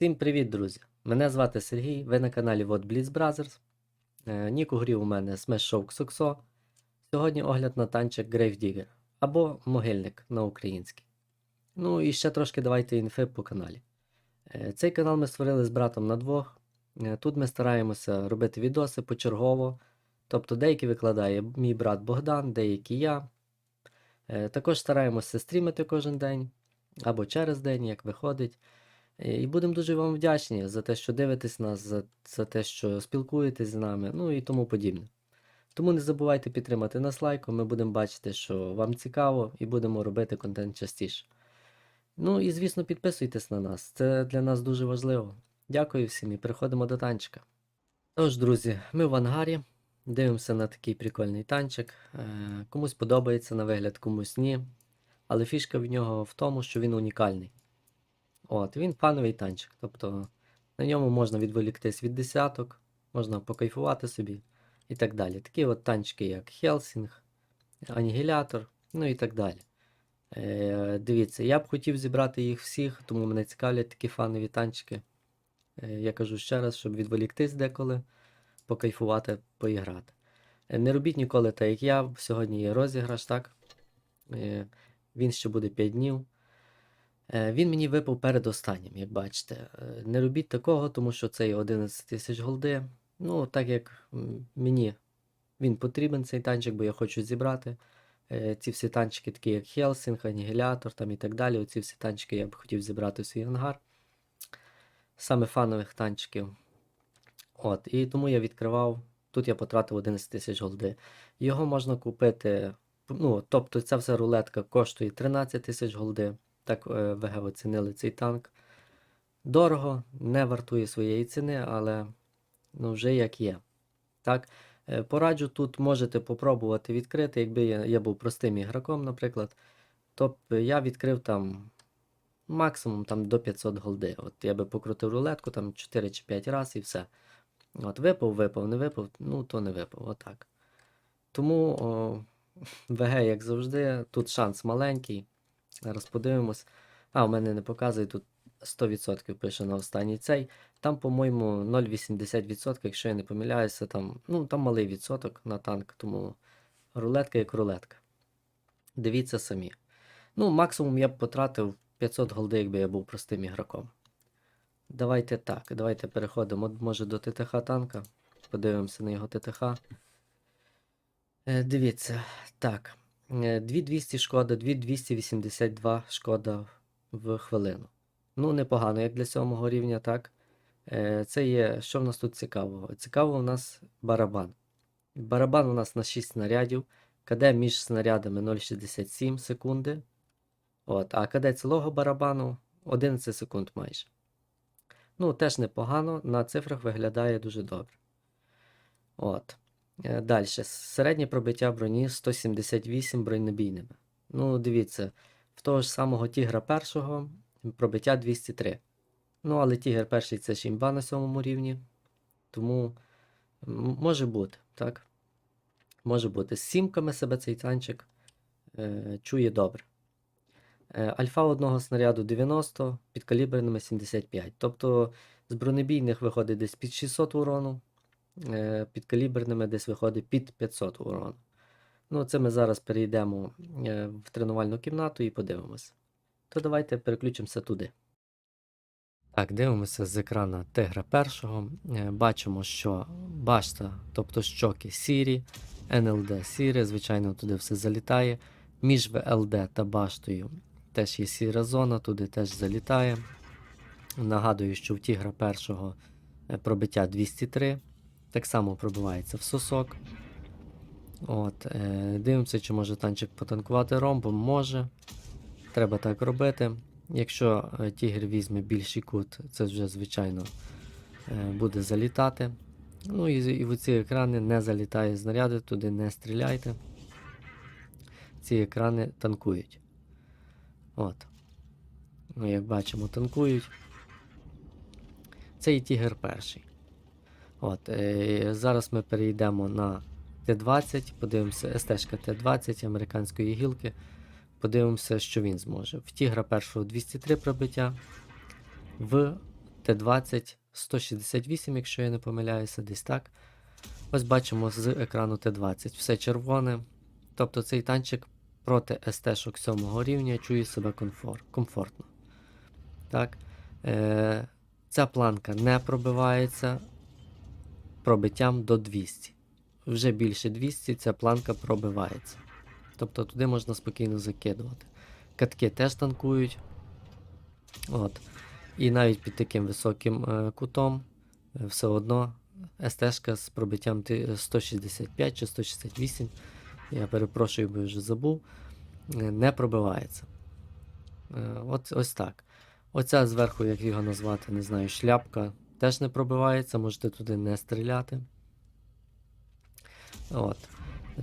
Всім привіт, друзі! Мене звати Сергій, ви на каналі Вот Blitz Brothers. Е, Нік у грі у мене Smash Show Соксо. Сьогодні огляд на танчик Gravedigger або могильник на український. Ну і ще трошки давайте інфи по каналі. Е, Цей канал ми створили з братом на двох. Е, Тут ми стараємося робити відоси почергово. Тобто деякі викладає мій брат Богдан, деякі я. Також стараємося стрімити кожен день або через день, як виходить. І будемо дуже вам вдячні за те, що дивитесь нас, за, за те, що спілкуєтесь з нами, ну і тому подібне. Тому не забувайте підтримати нас лайком, ми будемо бачити, що вам цікаво, і будемо робити контент частіше. Ну і звісно, підписуйтесь на нас, це для нас дуже важливо. Дякую всім і переходимо до танчика. Тож, друзі, ми в ангарі, дивимося на такий прикольний танчик. Е, комусь подобається на вигляд, комусь ні. Але фішка в нього в тому, що він унікальний. От, він фановий танчик. Тобто на ньому можна відволіктись від десяток, можна покайфувати собі і так далі. Такі от танчики, як Хелсінг, Анігілятор, ну і так далі. Е, дивіться, я б хотів зібрати їх всіх, тому мене цікавлять такі фанові танчики. Е, я кажу ще раз, щоб відволіктись деколи, покайфувати, поіграти. Е, не робіть ніколи так, як я. Сьогодні є розіграш, так? Е, він ще буде 5 днів. Е, Він мені випав перед останнім, як бачите. Е, Не робіть такого, тому що це є 11 тисяч голди. Ну, так як мені він потрібен, цей танчик, бо я хочу зібрати. Е, Ці всі танчики, такі як Хелсінг, Анігілятор там і так далі. Оці всі танчики я б хотів зібрати в свій ангар. Саме фанових танчиків. От, і тому я відкривав. Тут я потратив 11 тисяч голди. Його можна купити. Ну, тобто ця вся рулетка коштує 13 тисяч голди. Так е, ВГ оцінили цей танк. Дорого, не вартує своєї ціни, але ну, вже як є. Так, е, пораджу тут можете попробувати відкрити, якби я, я був простим ігроком, наприклад, то б я відкрив там максимум там, до 500 голди. От я би покрутив рулетку там 4 чи 5 разів і все. От випав, випав, не випав, ну то не випав. Отак. Тому о, ВГ, як завжди, тут шанс маленький. Зараз подивимось. А, у мене не показує тут 100% пише на останній цей. Там, по-моєму, 0,80%, якщо я не помиляюся, там, ну, там малий відсоток на танк, тому рулетка як рулетка. Дивіться самі. Ну, максимум я б потратив 500 голди, якби я був простим ігроком. Давайте так, давайте переходимо, може, до ТТХ танка. Подивимося на його ТТХ. Е, дивіться, так. Е, 2200 шкода, 2282 шкода в хвилину. Ну, непогано, як для сьомого рівня, так. Е, Це є, що в нас тут цікавого? Цікаво у нас барабан. Барабан у нас на 6 снарядів, КД між снарядами 0,67 секунди. От, а КД цілого барабану 11 секунд майже. Ну, теж непогано, на цифрах виглядає дуже добре. От. Далі. Середнє пробиття броні 178 бронебійними. Ну, дивіться, в того ж самого Тігра першого пробиття 203. Ну, але Тігр перший це ж на сьомому рівні. Тому може бути, так? Може бути. З сімками себе цей танчик е, чує добре. Е, Альфа одного снаряду 90, під підкаліберними 75. Тобто з бронебійних виходить десь під 600 урону, е, підкаліберними десь виходить під 500 урону. Ну, це ми зараз перейдемо е, в тренувальну кімнату і подивимося. То давайте переключимося туди. Так, дивимося з екрана Тигра першого. Е, Бачимо, що башта, тобто щоки сірі, НЛД сіре, звичайно, туди все залітає. Між ВЛД та баштою теж є сіра зона, туди теж залітає. Нагадую, що в Тігра першого е, пробиття 203. Так само пробивається в сосок. От, е, дивимося, чи може танчик потанкувати ромбом. Може. Треба так робити. Якщо е, тігр візьме більший кут, це вже, звичайно, е, буде залітати. Ну і, і в ці екрани не залітає знаряди, туди не стріляйте. Ці екрани танкують. От. Ну, як бачимо, танкують. Це і тігр перший. От, е, зараз ми перейдемо на Т-20, подивимося СТ-шка Т-20 американської гілки. Подивимося, що він зможе. В Тігра першого 203 пробиття, в Т-20, 168, якщо я не помиляюся, десь так. Ось бачимо з екрану Т-20. Все червоне. Тобто цей танчик проти СТ-шок 7 рівня чує себе комфор- комфортно. Так. Е, ця планка не пробивається пробиттям до 200. Вже більше 200 ця планка пробивається. Тобто туди можна спокійно закидувати. Катки теж танкують. От. І навіть під таким високим е, кутом е, все одно СТ-шка з пробиттям 165 чи 168, я перепрошую, бо вже забув, е, не пробивається. Е, От, ось так. Оця зверху, як його назвати, не знаю, шляпка, теж не пробивається, можете туди не стріляти. От.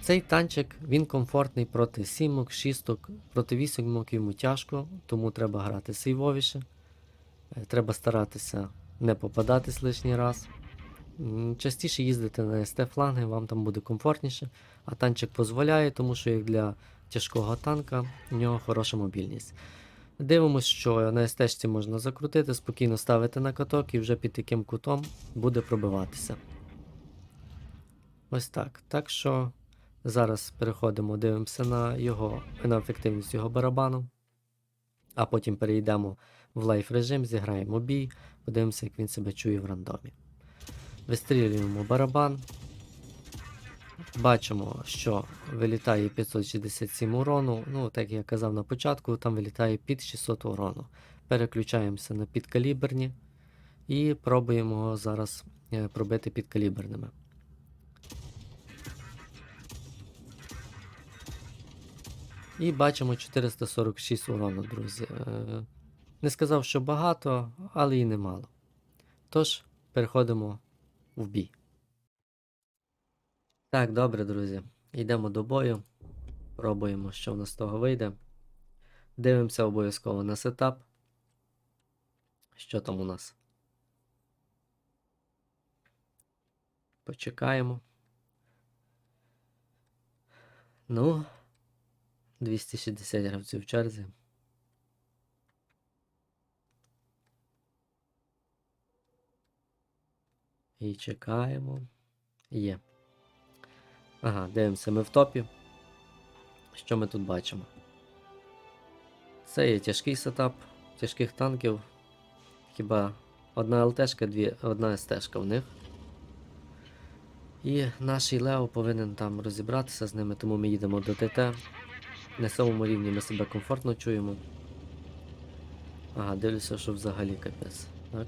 Цей танчик він комфортний проти сімок, шісток, проти вісімок йому тяжко, тому треба грати сейвовіше. Е, Треба старатися не попадатись лишній раз. Частіше їздити на СТ-фланги, вам там буде комфортніше, а танчик дозволяє, тому що як для тяжкого танка у нього хороша мобільність. Дивимось, що на СТ можна закрутити, спокійно ставити на каток і вже під таким кутом буде пробиватися. Ось так. Так що зараз переходимо, дивимося на його на ефективність його барабану, а потім перейдемо в лайф режим, зіграємо бій, подивимося, як він себе чує в рандомі. Вистрілюємо барабан. Бачимо, що вилітає 567 урону. Ну, так як я казав на початку, там вилітає під 600 урону. Переключаємося на підкаліберні і пробуємо зараз е, пробити підкаліберними. І бачимо 446 урону, друзі. Е, Не сказав, що багато, але і немало. Тож, переходимо в бій. Так, добре, друзі. Йдемо до бою. Пробуємо, що в нас з того вийде. Дивимося обов'язково на сетап. Що там у нас? Почекаємо. Ну, 260 гравців в черзі. І чекаємо. Є. Ага, дивимося, ми в топі. Що ми тут бачимо? Це є тяжкий сетап тяжких танків. Хіба одна ЛТшка, дві, одна СТшка в них. І наш Лео повинен там розібратися з ними, тому ми їдемо до ТТ. На самому рівні ми себе комфортно чуємо. Ага, дивлюся, що взагалі капець. Так.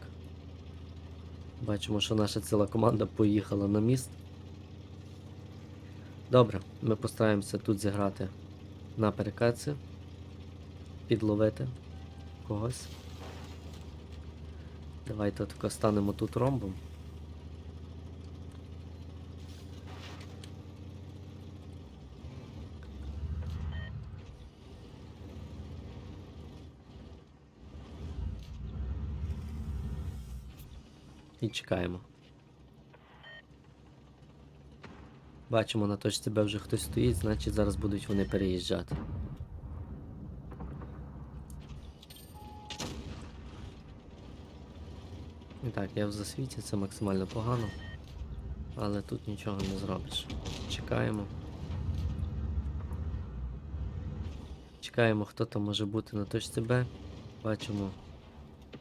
Бачимо, що наша ціла команда поїхала на міст. Добре, ми постараємося тут зіграти на перекатці, підловити когось. Давайте тако станемо тут ромбом. І чекаємо. Бачимо на точці Б вже хтось стоїть, значить зараз будуть вони переїжджати. І так, я в засвіті, це максимально погано. Але тут нічого не зробиш. Чекаємо. Чекаємо, хто там може бути на точці Б. Бачимо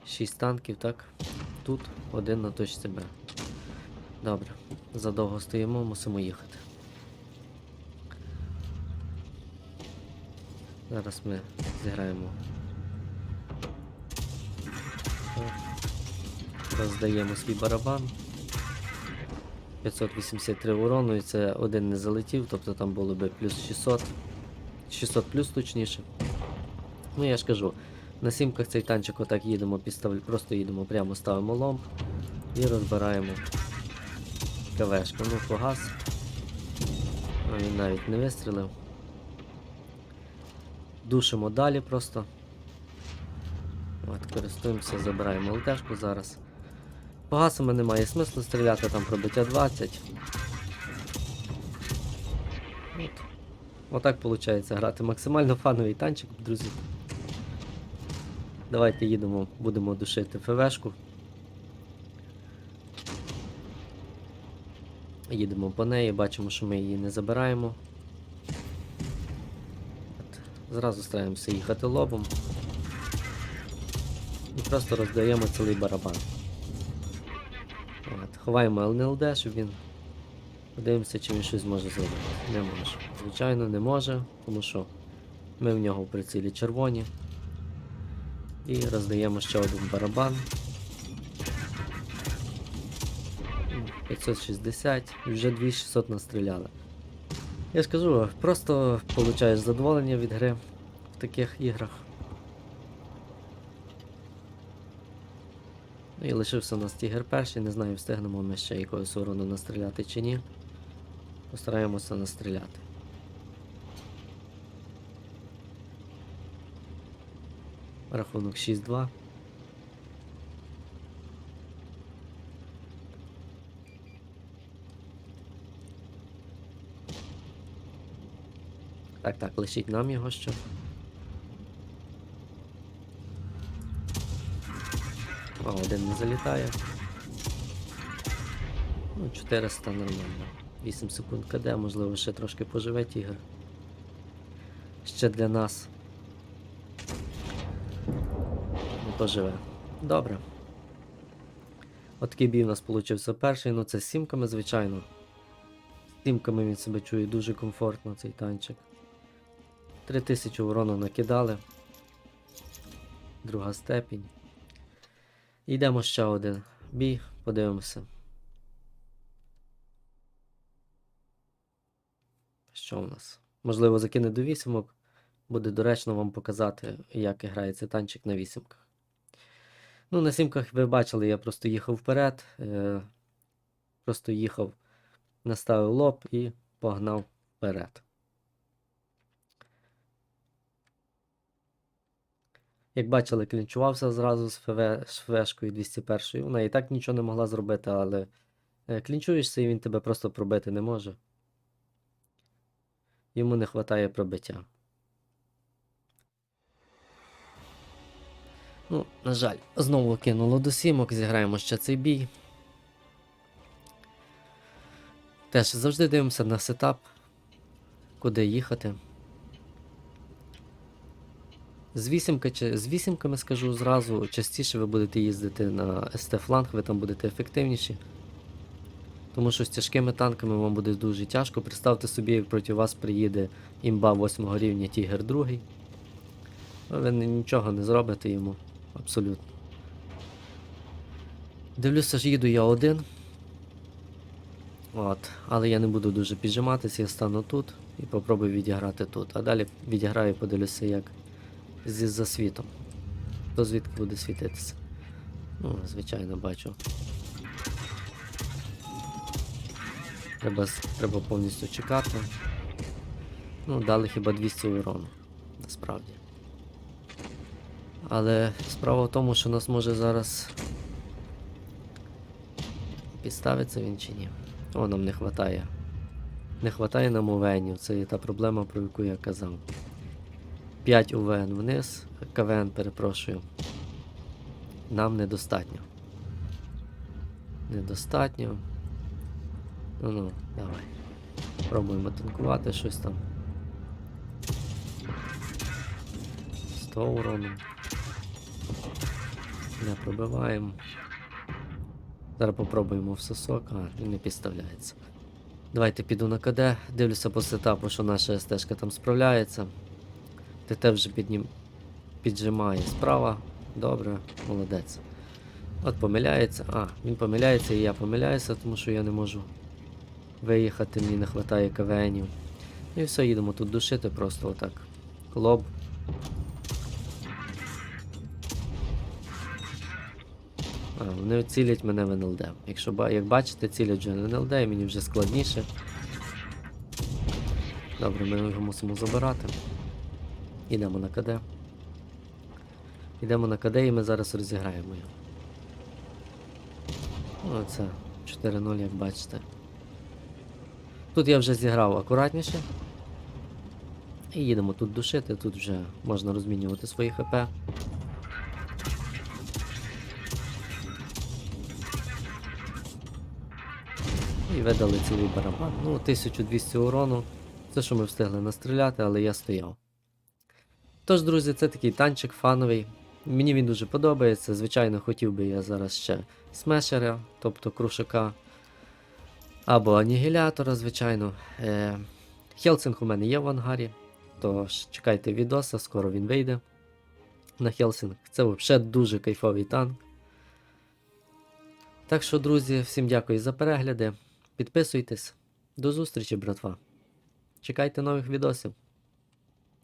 6 танків, так? Тут один на точці Б. Добре, задовго стоїмо, мусимо їхати. Зараз ми зіграємо. Роздаємо свій барабан. 583 урону і це один не залетів, тобто там було би плюс 600. 600 плюс точніше. Ну я ж кажу, на сімках цей танчик отак їдемо, підстав... просто їдемо прямо, ставимо ломб і розбираємо КВшку. Ну, погас. А Він навіть не вистрілив. Душимо далі просто. От, Користуємося, забираємо ЛТшку зараз. Погасами немає смислу стріляти, там пробиття 20. От. Отак виходить грати. Максимально фановий танчик, друзі. Давайте їдемо, будемо душити ФВшку. Їдемо по неї, бачимо, що ми її не забираємо. Зразу стараємося їхати лобом. І просто роздаємо цілий барабан. От, ховаємо ЛНЛД, щоб він. Подивимося, чи він щось може зробити. Не може. Звичайно, не може, тому що ми в нього в прицілі червоні. І роздаємо ще один барабан. 560 і вже 2600 настріляли. Я ж кажу, просто получаєш задоволення від гри в таких іграх. Ну і лишився у нас тігр перший, не знаю, встигнемо ми ще якогось урону настріляти чи ні. Постараємося настріляти. Рахунок 6-2. Так, так, лишіть нам його ще. А, один не залітає. Ну, 400 нормально. 8 секунд КД, можливо, ще трошки поживе тігр. Ще для нас. Не поживе. Добре. От такий бій у нас получився перший, ну це з сімками, звичайно. З сімками він себе чує дуже комфортно, цей танчик. 3000 урону накидали. Друга степінь. Йдемо ще один бій, подивимося. Що у нас? Можливо, закине до вісімок. Буде доречно вам показати, як грається танчик на вісімках. Ну, на сімках ви бачили, я просто їхав вперед. Е- просто їхав, наставив лоб і погнав вперед. Як бачили, клінчувався зразу з ФВ, з ФВшкою 201. Вона і так нічого не могла зробити, але е, клінчуєшся і він тебе просто пробити не може. Йому не вистачає пробиття. Ну, на жаль, знову кинуло до сімок, зіграємо ще цей бій. Теж завжди дивимося на сетап, куди їхати. З, вісімка, чи- з вісімками скажу зразу, частіше ви будете їздити на СТ-фланг, ви там будете ефективніші. Тому що з тяжкими танками вам буде дуже тяжко. Представте собі, як проти вас приїде імба 8 рівня Тігр 2. Ви нічого не зробите йому. Абсолютно. Дивлюся, ж їду я один. От. Але я не буду дуже піджиматися, я стану тут і попробую відіграти тут. А далі відіграю подивлюся, як зі засвітом. Хто звідки буде світитися. Ну, звичайно, бачу. Треба, треба повністю чекати. Ну, дали хіба 200 урону, насправді. Але справа в тому, що нас може зараз. Підставиться він чи ні. О, нам не вистачає. Не вистачає нам УВНів. Це та проблема, про яку я казав. 5 УВН вниз, КВН, перепрошую. Нам недостатньо. Недостатньо. Ну ну, давай. Пробуємо танкувати щось там. 100 урону. Не пробиваємо. Зараз попробуємо в сосок, а, він не підставляється. Давайте піду на КД, дивлюся по сетапу, що наша СТшка там справляється. ТТ вже піднім... піджимає справа. Добре, молодець. От помиляється. А, він помиляється і я помиляюся, тому що я не можу виїхати, мені не вистачає КВНів. І все, їдемо тут душити просто отак. Лоб. А, вони цілять мене в НЛД. Якщо як бачите, цілять вже в НЛД і мені вже складніше. Добре, ми його мусимо забирати. Йдемо на КД. Йдемо на КД і ми зараз розіграємо його. Ну, Оце 4-0, як бачите. Тут я вже зіграв акуратніше. І їдемо тут душити, тут вже можна розмінювати свої ХП. і видали цілий барабан. Ну, 1200 урону. Це, що ми встигли настріляти, але я стояв. Тож, друзі, це такий танчик фановий. Мені він дуже подобається. Звичайно, хотів би я зараз ще смешера, тобто крушака. Або анігілятора, звичайно. Е, Хелсинг у мене є в ангарі. Тож чекайте відоса, скоро він вийде на Хелсинг. Це взагалі дуже кайфовий танк. Так що, друзі, всім дякую за перегляди. Підписуйтесь. До зустрічі, братва. Чекайте нових відосів.